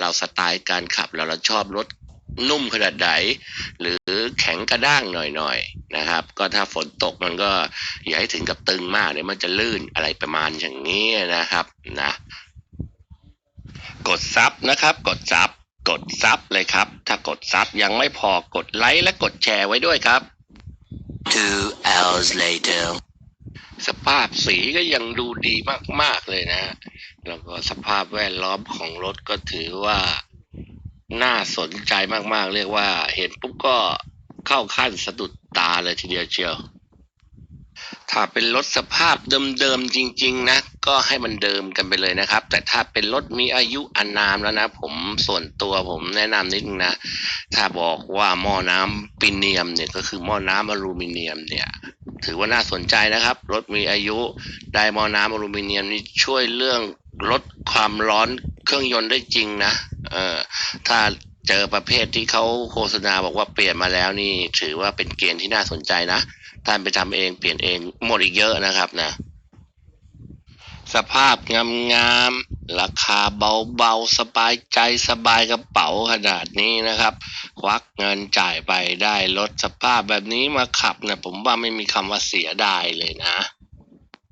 เราสไตล์การขับเราเราชอบรถนุ่มขนาดไหนหรือแข็งกระด้างหน่อยๆนะครับ ก็ถ้าฝนตกมันก็อย่าให้ถึงกับตึงมากเดี๋ยวมันจะลื่นอะไรประมาณอย่างนี้นะครับนะกดซับนะครับ กดซับกดซับเลยครับ ถ้ากดซับยังไม่พอกดไลค์และกดแชร์ไว้ด้วยครับ Two hours later. สภาพสีก็ยังดูดีมาก ๆ เลยนะฮะ แล้วก็สภาพแวดล้อมของรถก็ถือว่าน่าสนใจมาก ๆ เรียกว่าเห็นปุ๊บก็เข้าขั้นสะดุดตาเลยทีเดียวเชียว ถ้าเป็นรถสภาพเดิม ๆ จริง ๆ นะ ก็ให้มันเดิมกันไปเลยนะครับ แต่ถ้าเป็นรถมีอายุอานามแล้วนะ ผมส่วนตัวผมแนะนำนิดนึงนะ ถ้าบอกว่าหม้อน้ำปิเนียมเนี่ยก็คือหม้อน้ำอลูมิเนียมเนี่ย ถือว่าน่าสนใจนะครับ รถมีอายุไดมอน้ำอลูมิเนียมนี่ช่วยเรื่องลดความร้อนเครื่องยนต์ได้จริงนะเออถ้าเจอประเภทที่เขาโฆษณาบอกว่าเปลี่ยนมาแล้วนี่ ถือว่าเป็นเกณฑ์ที่น่าสนใจนะท่านไปทำเองเปลี่ยนเองหมดอีกเยอะนะครับนะสภาพงามๆราคาเบาๆ สบายใจสบายกระเป๋าขนาดนี้นะครับ วักเงินจ่ายไปได้รถสภาพแบบนี้มาขับเนะผมว่าไม่มีคำว่าเสียดายเลยนะ